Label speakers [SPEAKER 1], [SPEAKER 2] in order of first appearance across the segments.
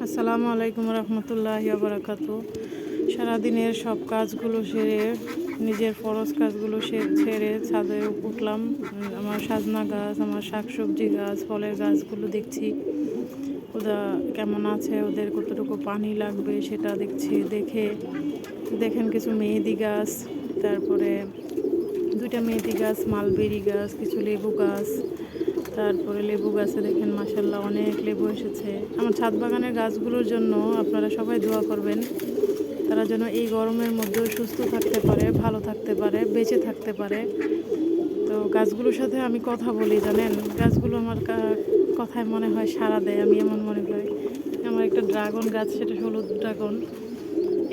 [SPEAKER 1] আসসালামু আলাইকুম রহমতুল্লাহ বারাকাত সারাদিনের সব কাজগুলো সেরে, নিজের ফরজ কাজগুলো সে- ছেড়ে ছাদে উঠলাম। আমার সাজনা গাছ, আমার শাকসবজি গাছ, ফলের গাছগুলো দেখছি। ওরা কেমন আছে, ওদের কতটুকু পানি লাগবে সেটা দেখছি, দেখে, দেখেন কিছু মেহেদি গাছ, তারপরে দুইটা মেহেদি গাছ, মালবেরি গাছ, কিছু লেবু গাছ তারপরে লেবু গাছে দেখেন মাসাল্লাহ অনেক লেবু এসেছে। আমার ছাদ বাগানের গাছগুলোর জন্য আপনারা সবাই দোয়া করবেন। তারা যেন এই গরমের মধ্যেও সুস্থ থাকতে পারে, ভালো থাকতে পারে, বেঁচে থাকতে পারে। তো গাছগুলোর সাথে আমি কথা বলি, জানেন? গাছগুলো আমার কথায় মনে হয় সাড়া দেয়, আমি এমন মনে করি। আমার একটা ড্রাগন গাছ, সেটা হলুদ ড্রাগন।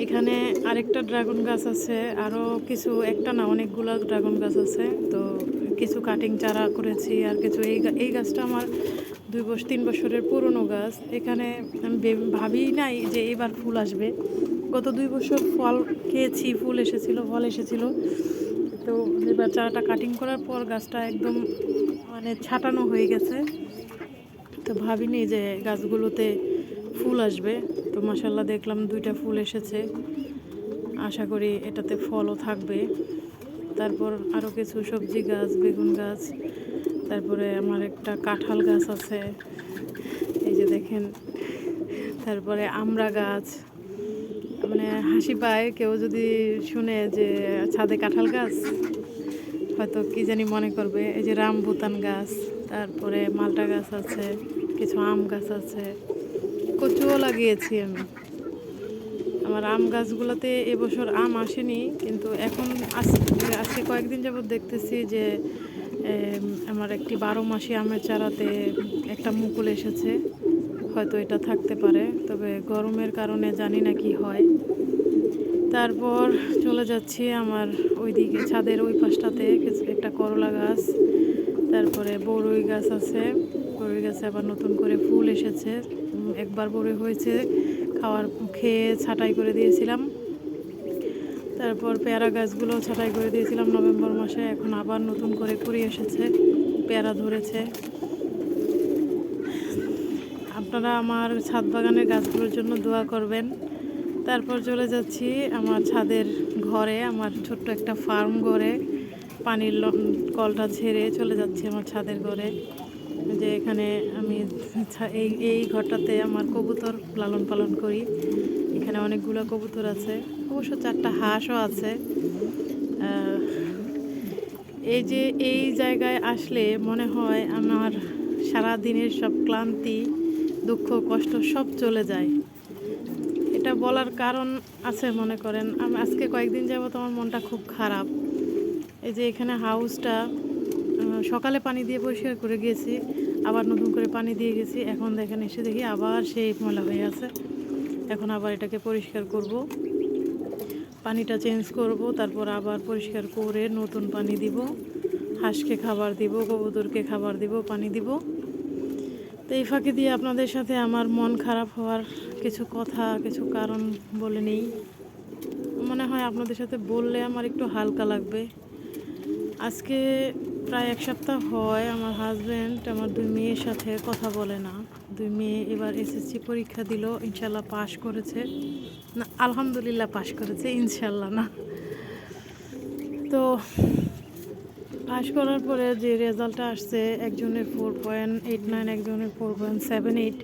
[SPEAKER 1] এখানে আরেকটা ড্রাগন গাছ আছে, আরও কিছু, একটা না, অনেকগুলো ড্রাগন গাছ আছে। তো কিছু কাটিং চারা করেছি আর কিছু এই এই গাছটা আমার দুই বছর তিন বছরের পুরনো গাছ। এখানে আমি ভেব- ভাবি নাই যে এবার ফুল আসবে। গত দুই বছর ফল খেয়েছি, ফুল এসেছিল, ফল এসেছিল। তো এবার চারাটা কাটিং করার পর গাছটা একদম মানে ছাটানো হয়ে গেছে। তো ভাবিনি যে গাছগুলোতে ফুল আসবে। তো মাসাল্লাহ দেখলাম দুইটা ফুল এসেছে। আশা করি এটাতে ফলও থাকবে। তারপর আরও কিছু সবজি গাছ, বেগুন গাছ, তারপরে আমার একটা কাঁঠাল গাছ আছে। এই যে দেখেন, তারপরে আমরা গাছ। মানে হাসি পায় কেউ যদি শুনে যে ছাদে কাঁঠাল গাছ, হয়তো কি জানি মনে করবে। এই যে রামভুতান গাছ, তারপরে মালটা গাছ আছে, কিছু আম গাছ আছে। কচুও লাগিয়েছি আমি। আমার আম গাছগুলোতে এবছর আম আসেনি, কিন্তু এখন আজ- আজকে কয়েকদিন যাবত দেখতেছি যে আমার একটি বারো মাসি আমের চারাতে একটা মুকুল এসেছে। হয়তো এটা থাকতে পারে, তবে গরমের কারণে জানি না কি হয়। তারপর চলে যাচ্ছি আমার ওইদিকে ছাদের ওই পাশটাতে একটা করলা গাছ, তারপরে বড়ই গাছ আছে। বড়ই গাছে আবার নতুন করে ফুল এসেছে। একবার বড়ই হয়েছে। খাওয়ার খেয়ে ছাটাই করে দিয়েছিলাম। তারপর পেয়ারা গাছগুলো ছাটাই করে দিয়েছিলাম নভেম্বর মাসে, এখন আবার নতুন করে কুড়ি এসেছে, পেয়ারা ধরেছে। আপনারা আমার ছাদ বাগানের গাছগুলোর জন্য দোয়া করবেন। তারপর চলে যাচ্ছি আমার ছাদের ঘরে, আমার ছোট্ট একটা ফার্ম ঘরে। পানির কলটা ছেড়ে চলে যাচ্ছি আমার ছাদের ঘরে। যে এখানে আমি এই এই ঘরটাতে আমার কবুতর লালন পালন করি। এখানে অনেকগুলো কবুতর আছে। অবশ্য চারটা হাঁসও আছে। এই যে এই জায়গায় আসলে মনে হয় আমার সারা দিনের সব ক্লান্তি, দুঃখ, কষ্ট সব চলে যায়। এটা বলার কারণ আছে মনে করেন। আমি, আজকে কয়েকদিন যাবত আমার মনটা খুব খারাপ। এই যে এখানে হাউসটা সকালে পানি দিয়ে পরিষ্কার করে গিয়েছি আবার নতুন করে পানি দিয়ে গেছি। এখন দেখেন, এসে দেখি আবার সেই ময়লা হয়ে আছে। এখন আবার এটাকে পরিষ্কার করব। পানিটা চেঞ্জ করব, তারপর আবার পরিষ্কার করে নতুন পানি দিব। হাঁসকে খাবার দিব, কবুতরকে খাবার দিব, পানি দিব। তো এই ফাঁকে দিয়ে আপনাদের সাথে আমার মন খারাপ হওয়ার কিছু কথা, কিছু কারণ বলে নেই। মনে হয় আপনাদের সাথে বললে আমার একটু হালকা লাগবে। আজকে প্রায় এক সপ্তাহ হয় আমার হাজব্যান্ড আমার দুই মেয়ের সাথে কথা বলে না। দুই মেয়ে এবার এসএসসি পরীক্ষা দিল, ইনশাল্লাহ পাশ করেছে। না, আলহামদুলিল্লাহ পাশ করেছে, ইনশাল্লাহ না। তো পাশ করার পরে যে রেজাল্টটা আসছে, একজনের ফোর পয়েন্ট এইট নাইন একজনের ফোর পয়েন্ট সেভেন এইট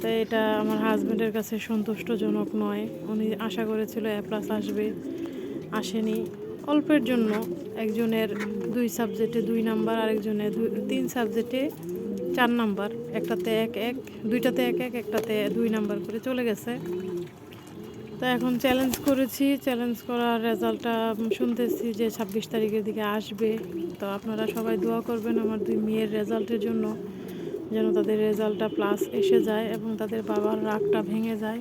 [SPEAKER 1] তো এটা আমার হাজব্যান্ডের কাছে সন্তুষ্টজনক নয়। উনি আশা করেছিল এ প্লাস আসবে, আসেনি। অল্পের জন্য একজনের দুই সাবজেক্টে দুই নাম্বার, আরেকজনের তিন সাবজেক্টে চার নাম্বার। একটাতে এক এক, দুইটাতে এক এক, একটাতে দুই নাম্বার করে চলে গেছে। তো এখন চ্যালেঞ্জ করেছি। চ্যালেঞ্জ করার রেজাল্টটা শুনতেছি যে ছাব্বিশ তারিখের দিকে আসবে। তো আপনারা সবাই দোয়া করবেন আমার দুই মেয়ের রেজাল্টের জন্য, যেন তাদের রেজাল্টটা প্লাস এসে যায় এবং তাদের বাবার রাগটা ভেঙে যায়।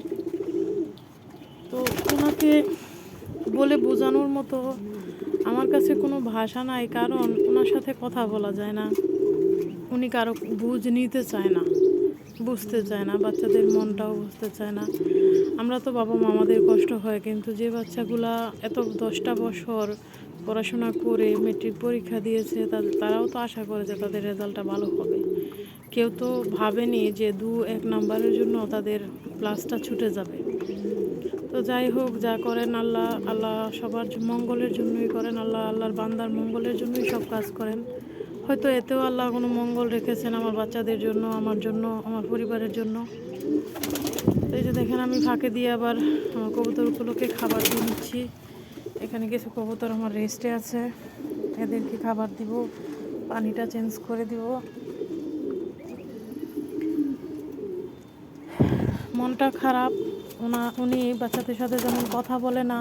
[SPEAKER 1] তো ওনাকে বলে বোঝানোর মতো আমার কাছে কোনো ভাষা নাই, কারণ ওনার সাথে কথা বলা যায় না। উনি কারও বুঝ নিতে চায় না, বুঝতে চায় না, বাচ্চাদের মনটাও বুঝতে চায় না। আমরা তো বাবা মা, আমাদের কষ্ট হয়, কিন্তু যে বাচ্চাগুলা এত দশটা বছর পড়াশোনা করে মেট্রিক পরীক্ষা দিয়েছে তারাও তো আশা করে যে তাদের রেজাল্টটা ভালো হবে। কেউ তো ভাবেনি যে দু, এক নাম্বারের জন্য তাদের প্লাসটা ছুটে যাবে। তো যাই হোক, যা করেন আল্লাহ আল্লাহ সবার মঙ্গলের জন্যই করেন, আল্লাহ আল্লাহর বান্দার মঙ্গলের জন্যই সব কাজ করেন। হয়তো এতেও আল্লাহ কোনো মঙ্গল রেখেছেন আমার বাচ্চাদের জন্য, আমার জন্য, আমার পরিবারের জন্য। এই যে দেখেন, আমি ফাঁকে দিয়ে আবার আমার কবুতরগুলোকে খাবার দিয়ে নিচ্ছি। এখানে কিছু কবুতর আমার রেস্টে আছে। এদেরকে খাবার দিব, পানিটা চেঞ্জ করে দিব। মনটা খারাপ। ওনা, উনি বাচ্চাদের সাথে যেমন কথা বলে না,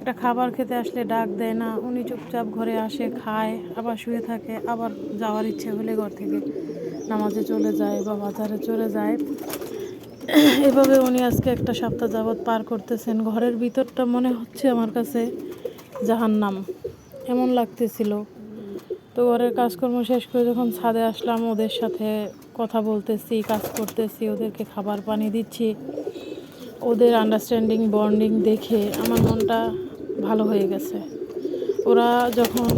[SPEAKER 1] একটা খাবার খেতে আসলে ডাক দেয় না, উনি চুপচাপ ঘরে আসে, খায়, আবার শুয়ে থাকে, আবার যাওয়ার ইচ্ছে হলে ঘর থেকে নামাজে চলে যায় বা বাজারে চলে যায়। এভাবে উনি আজকে একটা সপ্তাহ যাবৎ পার করতেছেন। ঘরের ভিতরটা মনে হচ্ছে আমার কাছে জাহান্নাম, এমন লাগতেছিল। তো ঘরের কাজকর্ম শেষ করে যখন ছাদে আসলাম, ওদের সাথে কথা বলতেছি, কাজ করতেছি, ওদেরকে খাবার পানি দিচ্ছি। ওদের আন্ডারস্ট্যান্ডিং বন্ডিং দেখে আমার মনটা ভালো হয়ে গেছে। ওরা যখন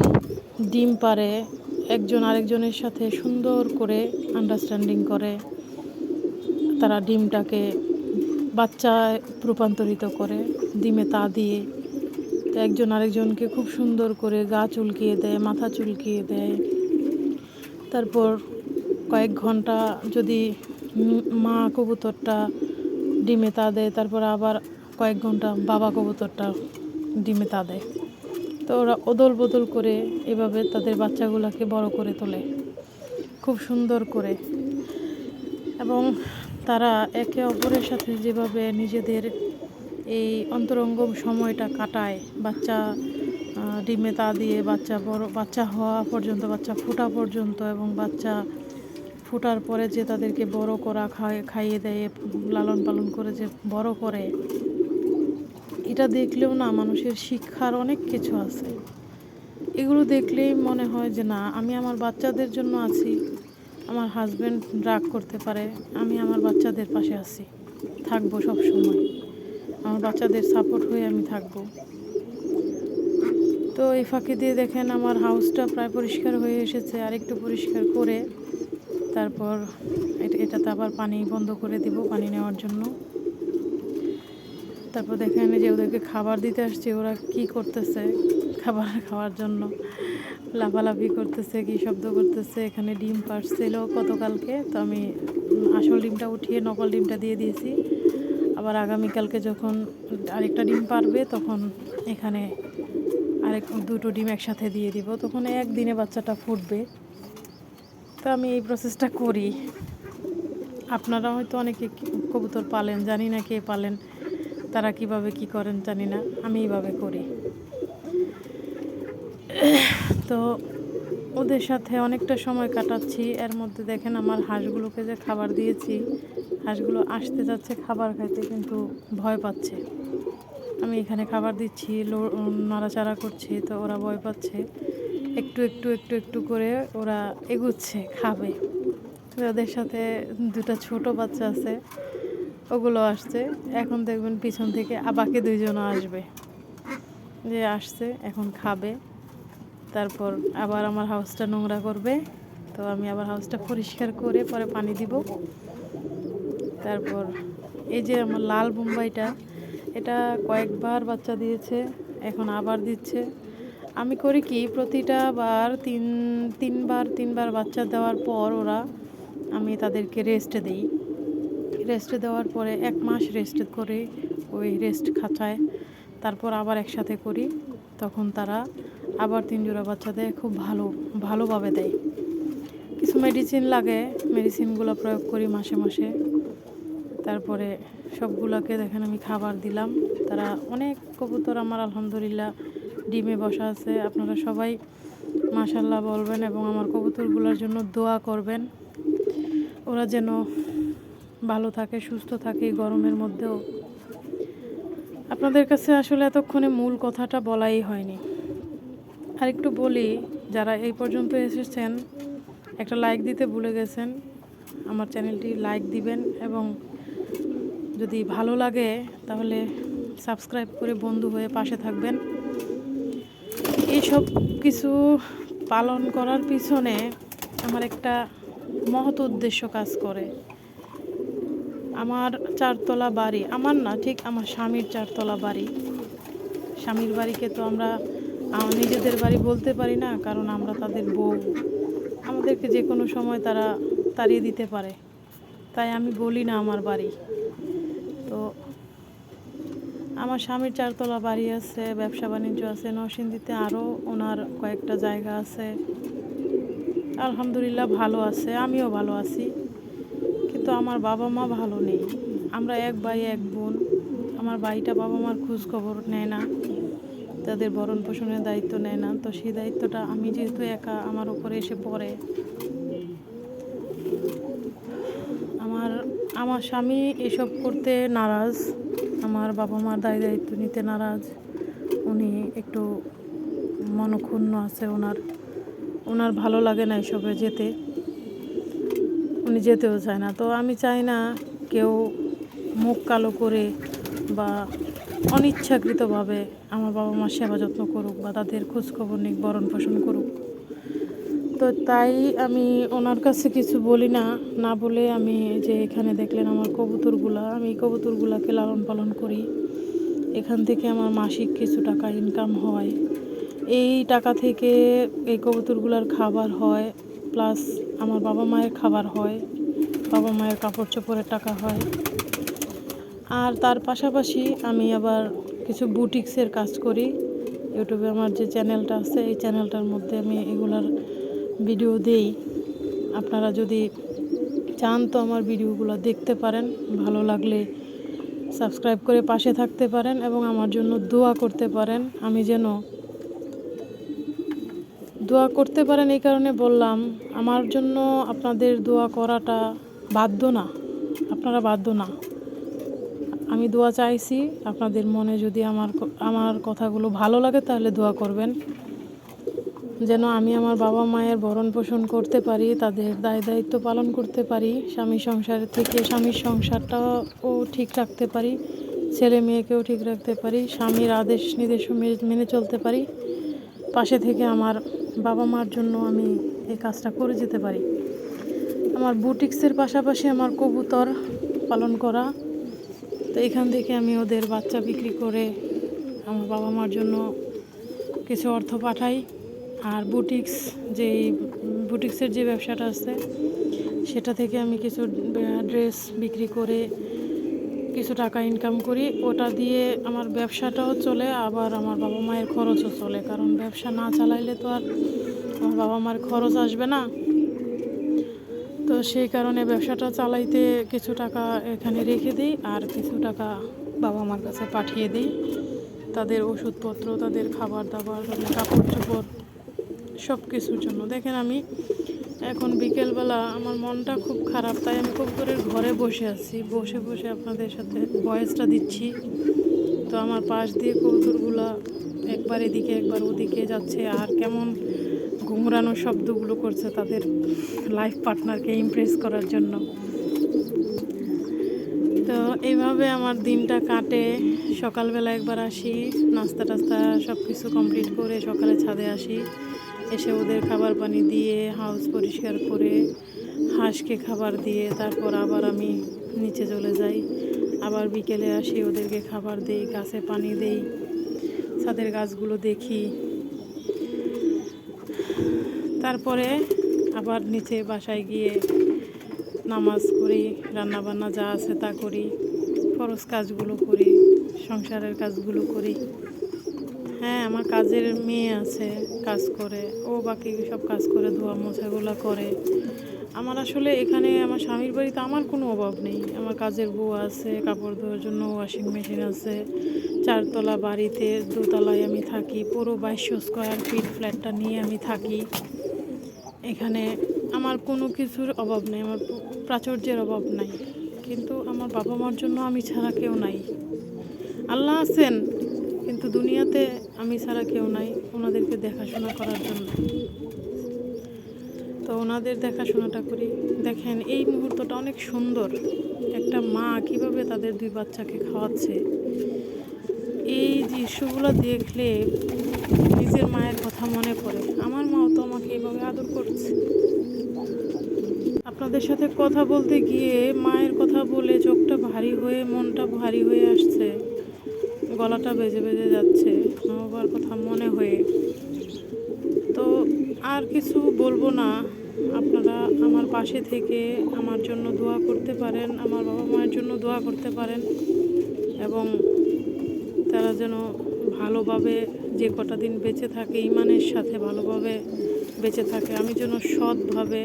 [SPEAKER 1] ডিম পারে, একজন আরেকজনের সাথে সুন্দর করে আন্ডারস্ট্যান্ডিং করে, তারা ডিমটাকে বাচ্চায় রূপান্তরিত করে, ডিমে তা দিয়ে। তো একজন আরেকজনকে খুব সুন্দর করে গা চুলকিয়ে দেয়, মাথা চুলকিয়ে দেয়। তারপর কয়েক ঘণ্টা যদি মা কবুতরটা ডিমে তা দেয়, তারপর আবার কয়েক ঘণ্টা বাবা কবুতরটা ডিমে তা দেয়। তো ওরা ওদল বদল করে এভাবে তাদের বাচ্চাগুলোকে বড় করে তোলে, খুব সুন্দর করে। এবং তারা একে অপরের সাথে যেভাবে নিজেদের এই অন্তরঙ্গ সময়টা কাটায়, বাচ্চা ডিমে তা দিয়ে বাচ্চা বড়, বাচ্চা হওয়া পর্যন্ত, বাচ্চা ফোটা পর্যন্ত এবং বাচ্চা ফোটার পরে যে তাদেরকে বড় করা খাইয়ে দেয়, লালন পালন করে যে বড় করে, এটা দেখলেও না মানুষের শিক্ষার অনেক কিছু আছে। এগুলো দেখলেই মনে হয় যে না, আমি আমার বাচ্চাদের জন্য আছি, আমার হাজব্যান্ড রাগ করতে পারে, আমি আমার বাচ্চাদের পাশে আছি, থাকব সব সময়। আমার বাচ্চাদের সাপোর্ট হয়ে আমি থাকব। তো এই ফাঁকে দিয়ে দেখেন আমার হাউসটা প্রায় পরিষ্কার হয়ে এসেছে আর একটু পরিষ্কার করে তারপর এটা, এটাতে আবার পানি বন্ধ করে দিব পানি নেওয়ার জন্য। তারপর দেখেন যে ওদেরকে খাবার দিতে আসছে, ওরা কি করতেছে খাবার খাওয়ার জন্য? লাফালাফি করতেছে, কি শব্দ করতেছে? এখানে ডিম পারছিল গতকালকে, তো আমি আসল ডিমটা উঠিয়ে নকল ডিমটা দিয়ে দিয়েছি। আবার আগামীকালকে যখন আরেকটা ডিম পারবে, তখন এখানে আরেক দুটো ডিম একসাথে দিয়ে দিব। তখন একদিনে বাচ্চাটা ফুটবে। তো আমি এই প্রসেসটা করি। আপনারা হয়তো অনেকে কবুতর পালেন, জানি না কে পালেন, তারা কীভাবে কি করেন জানি না, আমি এইভাবে করি। তো ওদের সাথে অনেকটা সময় কাটাচ্ছি, এর মধ্যে দেখেন আমার হাঁসগুলোকে যে খাবার দিয়েছি, হাঁসগুলো আসতে যাচ্ছে খাবার খাইতে কিন্তু ভয় পাচ্ছে। আমি এখানে খাবার দিচ্ছি নাড়াচাড়া করছি, তো ওরা ভয় পাচ্ছে। একটু একটু একটু একটু করে ওরা এগুচ্ছে, খাবে। ওদের সাথে দুটো ছোট বাচ্চা আছে, ওগুলো আসছে। এখন দেখবেন পিছন থেকে আবাকে দুইজনও আসবে। যে আসছে, এখন খাবে। তারপর আবার আমার হাউসটা নোংরা করবে। তো আমি আবার হাউসটা পরিষ্কার করে পরে পানি দিব। তারপর এই যে আমার লাল বোম্বাইটা, এটা কয়েকবার বাচ্চা দিয়েছে, এখন আবার দিচ্ছে। আমি করি কি, প্রতিটা বার তিন, তিনবার তিনবার বাচ্চা দেওয়ার পর ওরা আমি তাদেরকে রেস্টে দিই। রেস্টে দেওয়ার পরে এক মাস রেস্ট করে ওই রেস্ট খাঁচায় তারপর আবার একসাথে করি। তখন তারা আবার তিন জোড়া বাচ্চা দেয়, খুব ভালো, ভালোভাবে দেয়। কিছু মেডিসিন লাগে মেডিসিনগুলো প্রয়োগ করি মাসে মাসে। তারপরে সবগুলোকে দেখেন আমি খাবার দিলাম। তারা অনেক কবুতর আমার, আলহামদুলিল্লাহ ডিমে বসা আছে। আপনারা সবাই মাশাল্লাহ বলবেন এবং আমার কবুতরগুলোর জন্য দোয়া করবেন। ওরা যেন ভালো থাকে, সুস্থ থাকে গরমের মধ্যেও। আপনাদের কাছে আসলে এতক্ষণে মূল কথাটা বলাই হয়নি। আর একটু বলি, যারা এই পর্যন্ত এসেছেন, একটা লাইক দিতে ভুলে গেছেন, আমার চ্যানেলটি লাইক দিবেন এবং যদি ভালো লাগে, তাহলে সাবস্ক্রাইব করে বন্ধু হয়ে পাশে থাকবেন। এইসব কিছু পালন করার পিছনে আমার একটা মহৎ উদ্দেশ্য কাজ করে। আমার চারতলা বাড়ি, আমার না, ঠিক আমার স্বামীর চারতলা বাড়ি। স্বামীর বাড়িকে তো আমরা নিজেদের বাড়ি বলতে পারি না, কারণ আমরা তাদের বউ। আমাদেরকে যে কোনো সময় তারা তাড়িয়ে দিতে পারে। তাই আমি বলি না আমার বাড়ি। তো আমার স্বামীর চারতলা বাড়ি আছে, ব্যবসা বাণিজ্য আছে, নরসিংদীতে আরও ওনার কয়েকটা জায়গা আছে। আলহামদুলিল্লাহ ভালো আছে, আমিও ভালো আছি। কিন্তু আমার বাবা মা ভালো নেই। আমরা এক ভাই, এক বোন। আমার ভাইটা বাবা মার খোঁজ খবর নেয় না। তাদের ভরণ পোষণের দায়িত্ব নেয় না। তো সেই দায়িত্বটা আমি যেহেতু একা আমার উপরে এসে পড়ে। আমার আমার স্বামী এসব করতে নারাজ। আমার বাবা মার দায় দায়িত্ব নিতে নারাজ। উনি একটু মনক্ষুণ্ণ আছে ওনার। ওনার ভালো লাগে না এসবে যেতে। উনি যেতেও চায় না। তো আমি চাই না কেউ মুখ কালো করে বা অনিচ্ছাকৃতভাবে আমার বাবা মার সেবা যত্ন করুক বা তাদের খোঁজখবর নিক বরণ পোষণ করুক। তো তাই আমি ওনার কাছে কিছু বলি না। না বলে আমি যে এখানে দেখলেন আমার কবুতরগুলা, আমি কবুতরগুলাকে লালন পালন করি। এখান থেকে আমার মাসিক কিছু টাকা ইনকাম হয়। এই টাকা থেকে এই কবুতরগুলার খাবার হয় প্লাস আমার বাবা মায়ের খাবার হয়, বাবা মায়ের কাপড় চোপড়ের টাকা হয়। আর তার পাশাপাশি আমি আবার কিছু বুটিক্সের কাজ করি। ইউটিউবে আমার যে চ্যানেলটা আছে, এই চ্যানেলটার মধ্যে আমি এগুলার ভিডিও দেই, আপনারা যদি চান তো আমার ভিডিওগুলো দেখতে পারেন, ভালো লাগলে সাবস্ক্রাইব করে পাশে থাকতে পারেন এবং আমার জন্য দোয়া করতে পারেন। আমি যেন দোয়া করতে পারেন এই কারণে বললাম, আমার জন্য আপনাদের দোয়া করাটা বাধ্য না, আপনারা বাধ্য না। আমি দোয়া চাইছি, আপনাদের মনে যদি আমার আমার কথাগুলো ভালো লাগে তাহলে দোয়া করবেন। যেন আমি আমার বাবা মায়ের ভরণ পোষণ করতে পারি, তাদের দায় দায়িত্ব পালন করতে পারি, স্বামী সংসারের থেকে স্বামীর সংসারটাও ঠিক রাখতে পারি, ছেলে মেয়েকেও ঠিক রাখতে পারি, স্বামীর আদেশ নির্দেশ মেনে চলতে পারি। পাশে থেকে আমার বাবা মার জন্য আমি এই কাজটা করে যেতে পারি। আমার বুটিক্সের পাশাপাশি আমার কবুতর পালন করা। তো এখান থেকে আমি ওদের বাচ্চা বিক্রি করে আমার বাবা মার জন্য কিছু অর্থ পাঠাই। আর বুটিক্স যেই বুটিক্সের যে ব্যবসাটা আছে, সেটা থেকে আমি কিছু ড্রেস বিক্রি করে কিছু টাকা ইনকাম করি। ওটা দিয়ে আমার ব্যবসাটাও চলে, আবার আমার বাবা মায়ের খরচও চলে। কারণ ব্যবসা না চালাইলে তো আর আমার বাবা মার খরচ আসবে না। তো সেই কারণে ব্যবসাটা চালাইতে কিছু টাকা এখানে রেখে দিই, আর কিছু টাকা বাবা মার কাছে পাঠিয়ে দিই। তাদের ওষুধপত্র, তাদের খাবার দাবার, তাদের কাপড় চোপড় সব কিছুর জন্য। দেখেন আমি এখন বিকেলবেলা আমার মনটা খুব খারাপ, তাই আমি কবুতরের ঘরে বসে আছি। বসে বসে আপনাদের সাথে ভয়েসটা দিচ্ছি। তো আমার পাশ দিয়ে কবুতরগুলা একবার এদিকে, একবার ওদিকে যাচ্ছে আর কেমন ঘুমরানো শব্দগুলো করছে তাদের লাইফ পার্টনারকে ইমপ্রেস করার জন্য। তো এইভাবে আমার দিনটা কাটে। সকালবেলা একবার আসি নাস্তা টাস্তা সব কিছু কমপ্লিট করে সকালে ছাদে আসি। এসে ওদের খাবার পানি দিয়ে হাউস পরিষ্কার করে হাঁসকে খাবার দিয়ে তারপর আবার আমি নিচে চলে যাই। আবার বিকেলে আসি, ওদেরকে খাবার দেই, গাছে পানি দেই, ছাদের গাছগুলো দেখি। তারপরে আবার নিচে বাসায় গিয়ে নামাজ করি রান্নাবান্না যা আছে তা করি, খরচ কাজগুলো করি, সংসারের কাজগুলো করি। হ্যাঁ আমার কাজের মেয়ে আছে, কাজ করে। ও বাকি সব কাজ করে, ধোয়া মোছাগুলো করে। আমার আসলে এখানে আমার স্বামীর বাড়িতে আমার কোনো অভাব নেই। আমার কাজের বউ আছে, কাপড় ধোয়ার জন্য ওয়াশিং মেশিন আছে। চারতলা বাড়িতে দোতলায় আমি থাকি, পুরো বাইশশো স্কোয়ার ফিট ফ্ল্যাটটা নিয়ে আমি থাকি। এখানে আমার কোনো কিছুর অভাব নেই, আমার প্রাচুর্যের অভাব নাই। কিন্তু আমার বাবা মার জন্য আমি ছাড়া কেউ নাই। আল্লাহ আছেন। কিন্তু দুনিয়াতে আমি ছাড়া কেউ নাই ওনাদেরকে দেখাশোনা করার জন্য। তো ওনাদের দেখাশোনাটা করি। দেখেন, এই মুহূর্তটা অনেক সুন্দর। একটা মা কীভাবে তাদের দুই বাচ্চাকে খাওয়াচ্ছে। এই দৃশ্যগুলো দেখলে নিজের মায়ের কথা মনে পড়ে। আমার মাও তো আমাকে এইভাবে আদর করছে। আপনাদের সাথে কথা বলতে গিয়ে মায়ের কথা বলে চোখটা ভারী হয়ে, মনটা ভারী হয়ে আসছে। গলাটা বেজে বেজে যাচ্ছে মা কথা মনে হয়ে। তো আর কিছু বলব না। আপনারা আমার পাশে থেকে আমার জন্য দোয়া করতে পারেন, আমার বাবা মায়ের জন্য দোয়া করতে পারেন, এবং তারা যেন ভালোভাবে যে কটা দিন বেঁচে থাকে, ইমানের সাথে ভালোভাবে বেঁচে থাকে। আমি যেন সৎভাবে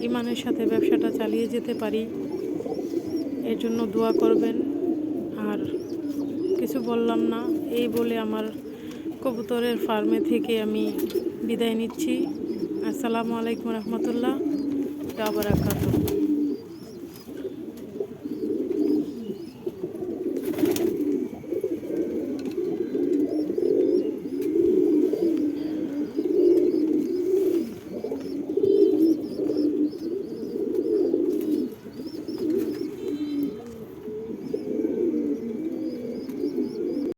[SPEAKER 1] ইমানের সাথে ব্যবসাটা চালিয়ে যেতে পারি, এর জন্য দোয়া করবেন। কিছু বললাম না। এই বলে আমার কবুতরের ফার্মে থেকে আমি বিদায় নিচ্ছি। আসসালামু আলাইকুম রহমতুল্লাহ। বারাকাতুহ।